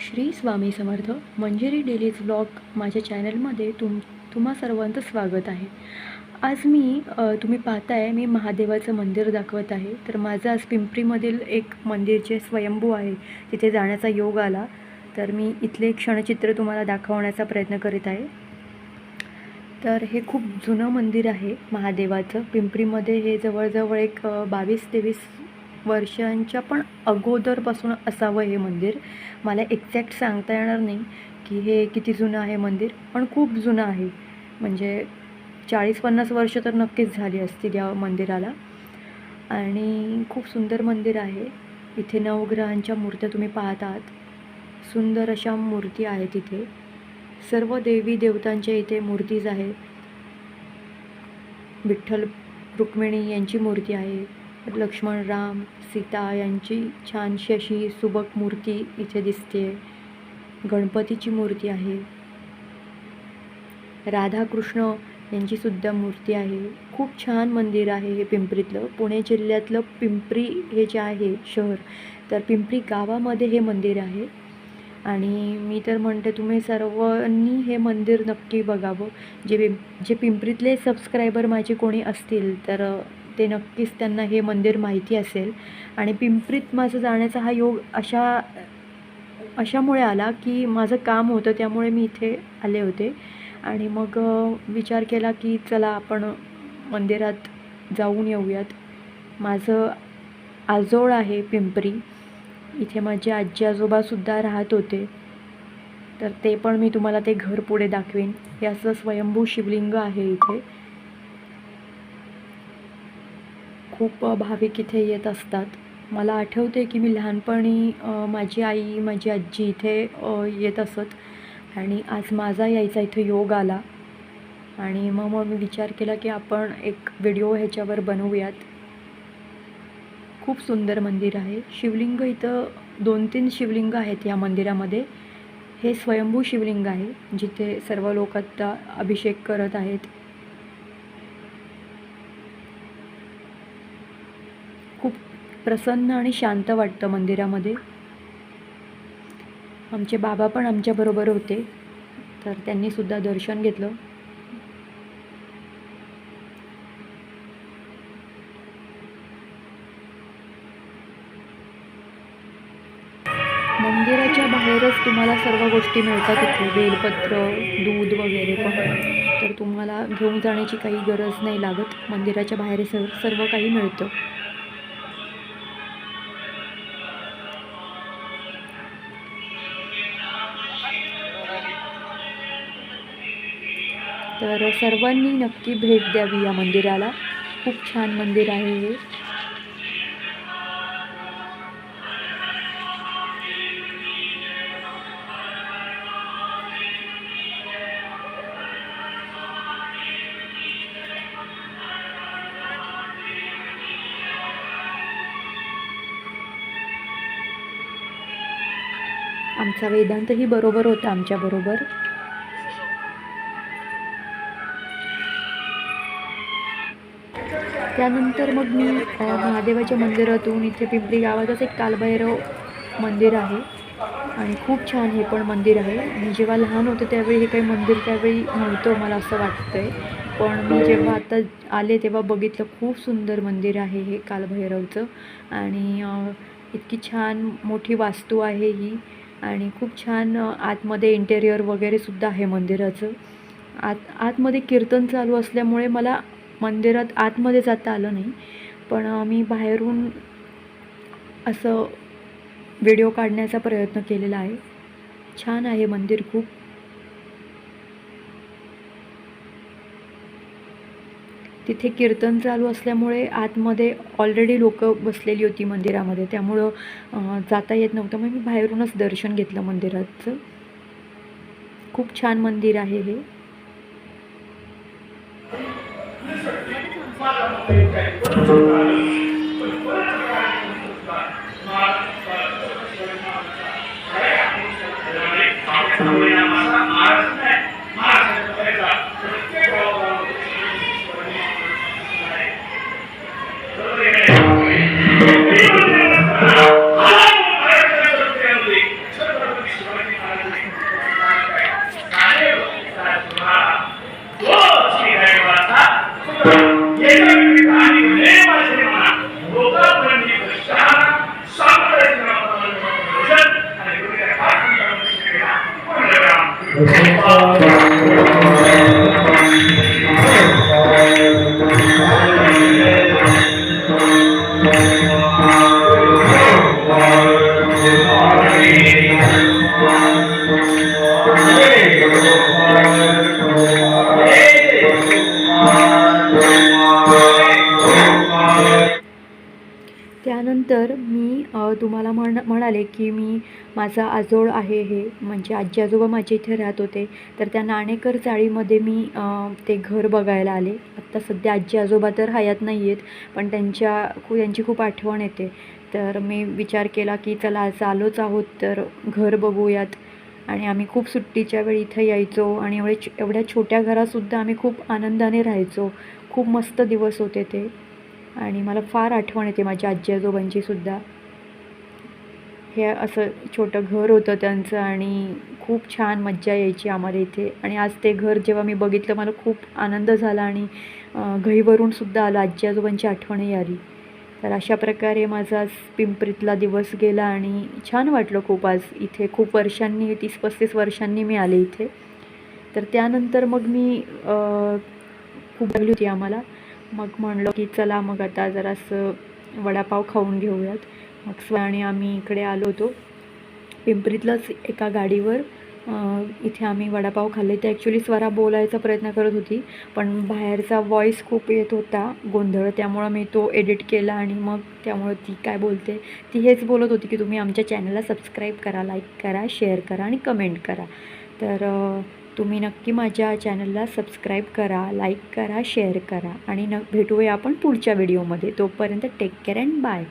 Shri Swami Samarth Manjiri dailies blog माझ्या चॅनलमध्ये तुम तुम्हा सर्वांचं स्वागत आहे. आज मी तुम्ही पाहताय मी महादेवाचं मंदिर दाखवत आहे. तर माझं आज पिंपरीमधील एक मंदिर जे स्वयंभू आहे तिथे जाण्याचा योग आला. तर मी इथले क्षणचित्र तुम्हाला दाखवण्याचा प्रयत्न करीत आहे. तर हे खूप जुनं मंदिर आहे महादेवाचं. पिंपरीमध्ये हे जवळजवळ एक बावीस तेवीस वर्षांच्या पण अगोदरपासून असावं हे मंदिर. मला एक्झॅक्ट सांगता येणार नाही की हे किती जुनं आहे मंदिर पण खूप जुनं आहे. म्हणजे चाळीस पन्नास वर्ष तर नक्कीच झाली असतील या मंदिराला. आणि खूप सुंदर मंदिर आहे. इथे नवग्रहांच्या मूर्त्या तुम्ही पाहत आहात सुंदर अशा मूर्ती आहेत इथे. सर्व देवी देवतांच्या इथे मूर्तीज आहेत. विठ्ठल रुक्मिणी यांची मूर्ती आहे. लक्ष्मण राम सीता यांची छानशी अशी सुबक मूर्ती इथे दिसते गणपतीची मूर्ती आहे. राधाकृष्ण यांची सुद्धा मूर्ती आहे. खूप छान मंदिर आहे हे पिंपरीतलं. पुणे जिल्ह्यातलं पिंपरी हे जे आहे शहर तर पिंपरी गावामध्ये हे मंदिर आहे. आणि मी तर म्हणते तुम्ही सर्वांनी हे मंदिर नक्की बघावं. जे पिं जे पिंपरीतले सबस्क्रायबर माझे कोणी असतील तर ते नक्कीच त्यांना हे मंदिर माहिती असेल. आणि पिंपरीत माझं जाण्याचा हा योग अशा अशामुळे आला की माझं काम होतं त्यामुळे मी इथे आले होते. आणि मग विचार केला की चला आपण मंदिरात जाऊन येऊयात. माझं आजोळ आहे पिंपरी. इथे माझे आजी आजोबासुद्धा राहत होते. तर ते पण मी तुम्हाला ते घर पुढे दाखवेन. हे असं स्वयंभू शिवलिंग आहे इथे. खूप भाविक इथे येत असतात. मला आठवते की मी लहानपणी माझी आई माझी आजी इथे येत असत. आणि आज माझा यायचा इथे योग आला. आणि मग मग मी विचार केला की आपण एक व्हिडिओ ह्याच्यावर बनवूयात. खूप सुंदर मंदिर आहे. शिवलिंग इथं दोन तीन शिवलिंग आहेत या मंदिरामध्ये. हे स्वयंभू शिवलिंग आहे जिथे सर्व लोक आता अभिषेक करत आहेत खूप प्रसन्न आणि शांत वाटतं मंदिरामध्ये. आमचे बाबा पण आमच्याबरोबर होते तर त्यांनी सुद्धा दर्शन घेतलं. मंदिराच्या बाहेरच तुम्हाला सर्व गोष्टी मिळतात इथे. बेलपत्र दूध वगैरे पण. तर तुम्हाला घेऊन जाण्याची काही गरज नाही लागत. मंदिराच्या बाहेर सर्व सर्व काही मिळतं. तर सर्वांनी नक्की भेट द्यावी या मंदिराला. खूप छान मंदिर आहे हे. आमचा वेदांतही बरोबर होता आमच्याबरोबर त्यानंतर मग मी महादेवाच्या मंदिरातून इथे पिंपरी गावातच एक कालभैरव मंदिर आहे. आणि खूप छान हे पण मंदिर आहे. मी जेव्हा लहान होते त्यावेळी हे काही मंदिर त्यावेळी नव्हतं मला असं वाटतंय. पण मी जेव्हा आता आले तेव्हा बघितलं खूप सुंदर मंदिर आहे हे कालभैरवचं. आणि इतकी छान मोठी वास्तू आहे ही. आणि खूप छान आतमध्ये इंटेरियर वगैरे सुद्धा आहे मंदिराचं. आत आतमध्ये कीर्तन चालू असल्यामुळे मला मंदिरात आतमध्ये जाता आलं नाही. पण मी बाहेरून असं व्हिडिओ काढण्याचा प्रयत्न केलेला आहे. छान आहे मंदिर खूप. तिथे कीर्तन चालू असल्यामुळे आतमध्ये ऑलरेडी लोक बसलेली होती मंदिरामध्ये. त्यामुळं जाता येत नव्हतं. मग मी बाहेरूनच दर्शन घेतलं मंदिराचं. खूप छान मंदिर आहे हे. Thank you. Okay. त्यानंतर मी तुम्हाला म्हण म्हणाले की मी माझा आजोळ आहे हे म्हणजे आजी आजोबा माझे इथे राहत होते. तर त्या नाणेकर चाळीमध्ये मी ते घर बघायला आले. आत्ता सध्या आजी आजोबा तर हयात नाही आहेत पण त्यांच्या खू त्यांची खूप आठवण येते. तर मी विचार केला की चला आज आलोच आहोत तर घर बघूयात. आणि आम्ही खूप सुट्टीच्या वेळी इथं यायचो आणि एवढे एवढ्या छोट्या घरातसुद्धा आम्ही खूप आनंदाने राहायचो. खूप मस्त दिवस होते ते. आणि मला फार आठवण येते माझ्या आजी आजोबांची सुद्धा. हे असं छोटं घर होतं त्यांचं आणि खूप छान मज्जा यायची आम्हाला इथे. आणि आज ते घर जेव्हा मी बघितलं मला खूप आनंद झाला आणि अं, घहीवरून सुद्धा आलं आजी आजोबांची आठवणही आली तर अशा प्रकारे माझा आज पिंपरीतला दिवस गेला आणि छान वाटलं खूप आज इथे. खूप वर्षांनी तीस पस्तीस वर्षांनी मी आले इथे. तर त्यानंतर मग मी खूप लागली होती आम्हाला. मग म्हणलं की चला मग आता जरासं वडापाव खाऊन घेऊयात. मग स्व आणि आम्ही इकडे आलो होतो. पिंपरीतलंच एका गाडीवर इथे आम्ही वडापाव खाल्ले. ते ॲक्च्युली स्वरा बोलायचा प्रयत्न करत होती पण बाहेरचा वॉईस खूप येत होता गोंधळ. त्यामुळं मी तो एडिट केला आणि मग त्यामुळं ती काय बोलते ती हेच बोलत होती की तुम्ही आमच्या चॅनलला सबस्क्राईब करा लाईक करा शेअर करा आणि कमेंट करा. तर तुम्ही नक्की माझ्या चॅनलला सबस्क्राईब करा लाईक करा शेअर करा आणि न भेटूया आपण पुढच्या व्हिडिओमध्ये. तोपर्यंत टेक केअर अँड बाय